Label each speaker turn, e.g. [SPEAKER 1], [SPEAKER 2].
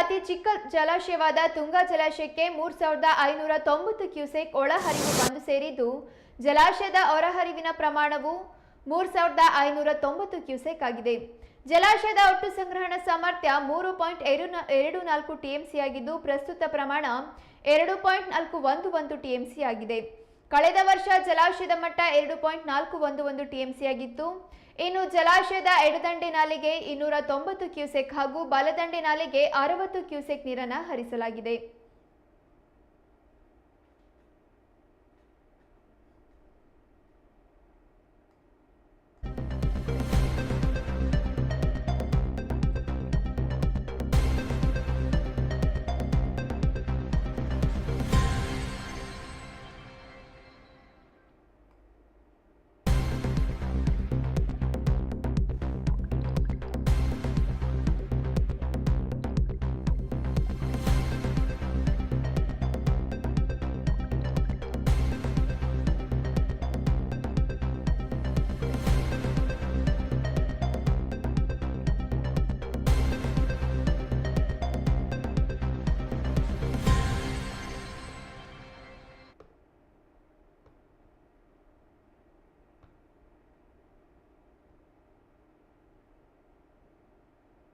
[SPEAKER 1] ಅತಿ ಚಿಕ್ಕ ಜಲಾಶಯವಾದ ತುಂಗಾ ಜಲಾಶಯಕ್ಕೆ ಮೂರು ಸಾವಿರದ ಐನೂರ ತೊಂಬತ್ತು ಕ್ಯೂಸೆಕ್ ಒಳಹರಿವು ಬಂದು ಸೇರಿದ್ದು, ಜಲಾಶಯದ ಹೊರಹರಿವಿನ ಪ್ರಮಾಣವು ಮೂರು ಸಾವಿರದ ಐನೂರ ತೊಂಬತ್ತು ಕ್ಯೂಸೆಕ್ ಆಗಿದೆ. ಜಲಾಶಯದ ಒಟ್ಟು ಸಂಗ್ರಹಣ ಸಾಮರ್ಥ್ಯ ಮೂರು ಪಾಯಿಂಟ್ ಎರಡು ಎರಡು ನಾಲ್ಕು ಟಿಎಂಸಿ ಆಗಿದ್ದು, ಪ್ರಸ್ತುತ ಪ್ರಮಾಣ ಎರಡು ಪಾಯಿಂಟ್ ನಾಲ್ಕು ಒಂದು ಒಂದು ಟಿಎಂಸಿ ಆಗಿದೆ. ಕಳೆದ ವರ್ಷ ಜಲಾಶಯದ ಮಟ್ಟ ಎರಡು ಪಾಯಿಂಟ್ ನಾಲ್ಕು ಒಂದು ಒಂದು ಟಿಎಂಸಿ ಆಗಿತ್ತು. ಇನ್ನು ಜಲಾಶಯದ ಎಡದಂಡೆ ನಾಲೆಗೆ ಇನ್ನೂರ ತೊಂಬತ್ತು ಕ್ಯೂಸೆಕ್ ಹಾಗೂ ಬಲದಂಡೆ ನಾಲೆಗೆ ಅರವತ್ತು ಕ್ಯೂಸೆಕ್ ನೀರನ್ನು ಹರಿಸಲಾಗಿದೆ.